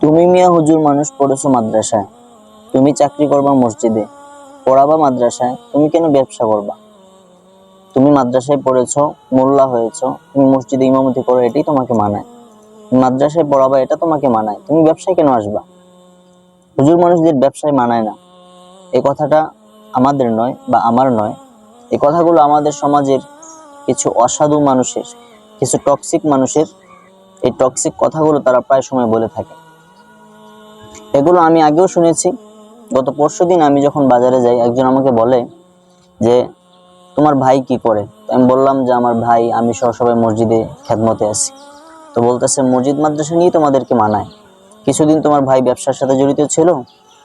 তুমি মিয়া হুজুর মানুষ পড়েছো মাদ্রাসায়। তুমি চাকরি করবা মসজিদে। পড়াবা মাদ্রাসায়, তুমি কেন ব্যবসা করবা? তুমি মাদ্রাসায় পড়েছো, মোল্লা হয়েছো, তুমি মসজিদে ইমামতি করো, এটাই তোমাকে মানায়। মাদ্রাসায় পড়াবা, এটা তোমাকে মানায়। তুমি ব্যবসায় কেন আসবা? হুজুর মানুষদের ব্যবসায় মানায় না। এ কথাটা আমাদের নয় বা আমার নয়। এ কথাগুলো আমাদের সমাজের কিছু অসাধু মানুষের, কিছু টক্সিক মানুষের, এই টক্সিক কথাগুলো তারা প্রায় সময় বলে থাকে। এগুলো আমি আগেও শুনেছি। গত পরশু দিন আমি যখন বাজারে যাই, একজন আমাকে বলে যে, তোমার ভাই কি করে? আমি বললাম যে, আমার ভাই, আমি সহ সবাই মসজিদে খেদমতে আছি তো বলতেছে, মসজিদ মাদ্রাসা নিয়ে তোমাদেরকে মানায়। কিছুদিন তোমার ভাই ব্যবসার সাথে জড়িত ছিল,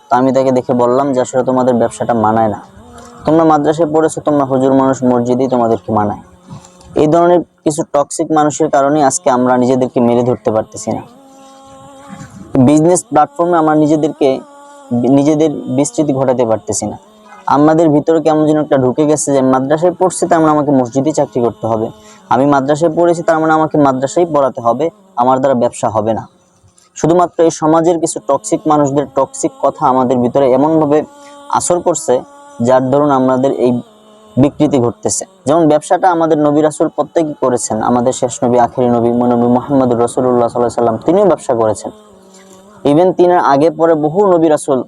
তো আমি তাকে দেখে বললাম যে, আসলে তোমাদের ব্যবসাটা মানায় না। তোমরা মাদ্রাসায় পড়েছো, তোমরা হুজুর মানুষ মসজিদেই তোমাদেরকে মানায়। এই ধরনের কিছু টক্সিক মানুষের কারণে আজকে আমরা নিজেদেরকে মেরে ধরতে পারতেছি না। বিজনেস প্ল্যাটফর্মে আমরা নিজেদেরকে, নিজেদের বিস্তৃতি ঘটাতে পারতেছি না। আমাদের ভিতরে কেমন যেন একটা ঢুকে গেছে যে মাদ্রাসায় পড়ছি তার মানে আমাকে মসজিদে চাকরি করতে হবে। আমি মাদ্রাসায় পড়েছি তার মানে আমাকে মাদ্রাসায় পড়াতে হবে, আমার দ্বারা ব্যবসা হবে না। শুধুমাত্র এই সমাজের কিছু টক্সিক মানুষদের টক্সিক কথা আমাদের ভিতরে এমনভাবে আসর করছে, যার ধরুন আমাদের এই বিকৃতি ঘটতেছে। যেমন ব্যবসাটা আমাদের নবী রাসুল প্রত্যেকই করেছেন, আমাদের শেষ নবী, আখেরি নবী নবী মোহাম্মদ রসুল্লাহ সাল্লাহ সাল্লাম তিনিও ব্যবসা করেছেন। ইভেন তিনার আগে পরে বহু নবী রাসুল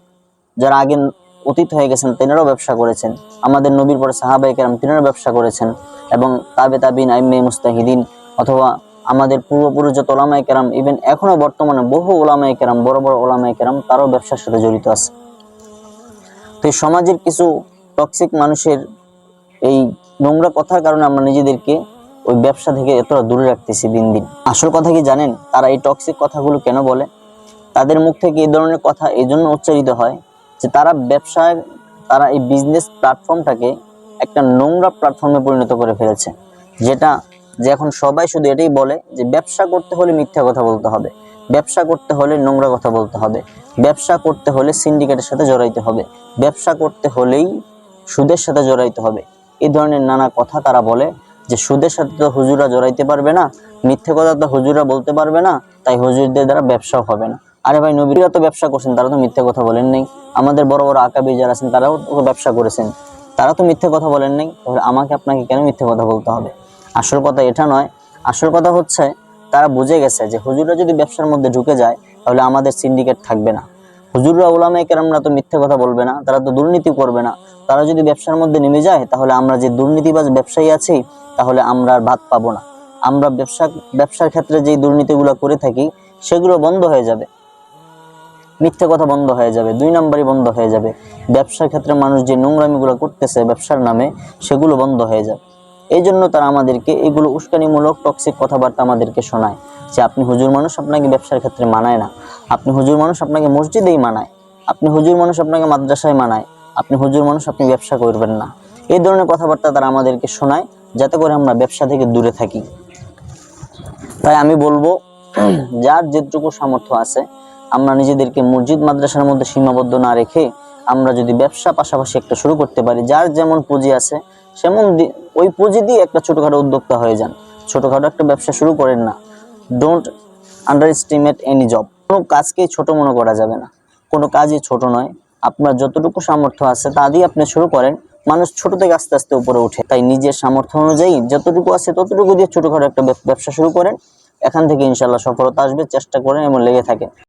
যারা আগে অতীত হয়ে গেছেন, তেনারাও ব্যবসা করেছেন। আমাদের নবীর পরে সাহাবাই কেরাম তিনারাও ব্যবসা করেছেন এবং তাবে তাবিন আইমে মুস্তাহিদিন অথবা আমাদের পূর্বপুরুষ যত ওলামাই কেরাম, ইভেন এখনও বর্তমানে বহু ওলামাই কেরাম, বড় বড় ওলামাই কেরাম তারাও ব্যবসার সাথে জড়িত আছে। তো সমাজের কিছু টক্সিক মানুষের এই নোংরা কথার কারণে আমরা নিজেদেরকে ওই ব্যবসা থেকে এতটা দূরে রাখতেছি দিন দিন। আসল কথা কি জানেন? তারা এই টক্সিক কথাগুলো কেন বলে? তাদের মুখ থেকে এই ধরনের কথা এই জন্য উচ্চারিত হয় যে তারা ব্যবসায়, তারা এই বিজনেস প্ল্যাটফর্মটাকে একটা নোংরা প্ল্যাটফর্মে পরিণত করে ফেলেছে। যেটা, যে এখন সবাই শুধু এটাই বলে যে ব্যবসা করতে হলে মিথ্যা কথা বলতে হবে, ব্যবসা করতে হলে নোংরা কথা বলতে হবে, ব্যবসা করতে হলে সিন্ডিকেটের সাথে জড়াইতে হবে, ব্যবসা করতে হলেই সুদের সাথে জড়াইতে হবে। এই ধরনের নানা কথা তারা বলে যে সুদের সাথে তো হুজুরা জড়াইতে পারবে না, মিথ্যে কথা তো হুজুরা বলতে পারবে না, তাই হুজুরদের দ্বারা ব্যবসাও হবে না। আরে ভাই নবীরা তো ব্যবসা করছেন, তারা তো মিথ্যে কথা বলেন নাই। আমাদের বড় বড় আকাবি যারা আছেন, তারাও তো ব্যবসা করেছেন। তারা তো মিথ্যে কথা বলেন নাই, তাহলে আমাকে আপনাকে কেন মিথ্যে কথা বলতে হবে? আসল কথা এটা নয়। আসল কথা হচ্ছে, তারা বুঝে গেছে যে হুজুররা যদি ব্যবসার মধ্যে ঢুকে যায়, তাহলে আমাদের সিন্ডিকেট থাকবে না। হুজুররা ওলামাই কেরামরা তো মিথ্যে কথা বলবে না, তারা তো দুর্নীতি করবে না। তারা যদি ব্যবসার মধ্যে নেমে যায়, তাহলে আমরা যে দুর্নীতিবাজ ব্যবসায়ী আছি, তাহলে আমরা আর ভাত পাবো না। আমরা ব্যবসা, ব্যবসার ক্ষেত্রে যে দুর্নীতিগুলো করে থাকি, সেগুলো বন্ধ হয়ে যাবে। মিথ্যে কথা বন্ধ হয়ে যাবে, দুই নাম্বারই বন্ধ হয়ে যাবে। ব্যবসার ক্ষেত্রে মানুষ যে নোংরামিগুলো করতেছে ব্যবসার নামে, সেগুলো বন্ধ হয়ে যাবে। এই জন্য তারা আমাদেরকে এগুলো উস্কানিমূলক টক্সিক কথাবার্তা আমাদেরকে শোনায় যে আপনি হুজুর মানুষ আপনাকে ব্যবসার ক্ষেত্রে মানায় না। আপনি হুজুর মানুষ আপনাকে মসজিদেই মানায়। আপনি হুজুর মানুষ আপনাকে মাদ্রাসায় মানায়। আপনি হুজুর মানুষ আপনি ব্যবসা করবেন না। এই ধরনের কথাবার্তা তারা আমাদেরকে শোনায় যাতে করে আমরা ব্যবসা থেকে দূরে থাকি। তাই আমি বলব, যার যেটুকু সামর্থ্য আছে আমরা নিজেদেরকে মসজিদ, মাদ্রাসার মধ্যে সীমাবদ্ধ না রেখে আমরা যদি ব্যবসা পাশাপাশি একটা শুরু করতে পারি, যার যেমন পুঁজি আছে, সেমন ওই পুঁজি দিয়ে একটা ছোটখাটো উদ্যোক্তা হয়ে যান। ছোটখাটো একটা ব্যবসা শুরু করেন না। Don't underestimate any job কোনো কাজকেই ছোট মনে করা যাবে না। কোনো কাজই ছোট নয়। আপনার যতটুকু সামর্থ্য আছে, তা দিয়ে আপনি শুরু করেন। মানুষ ছোট থেকে আস্তে আস্তে উপরে ওঠে তাই নিজের সামর্থ্য অনুযায়ী যতটুকু আছে, ততটুকু দিয়ে ছোটখাটো একটা ব্যবসা শুরু করেন। এখান থেকে ইনশাল্লাহ সফলতা আসবে, চেষ্টা করেন এবং লেগে থাকেন।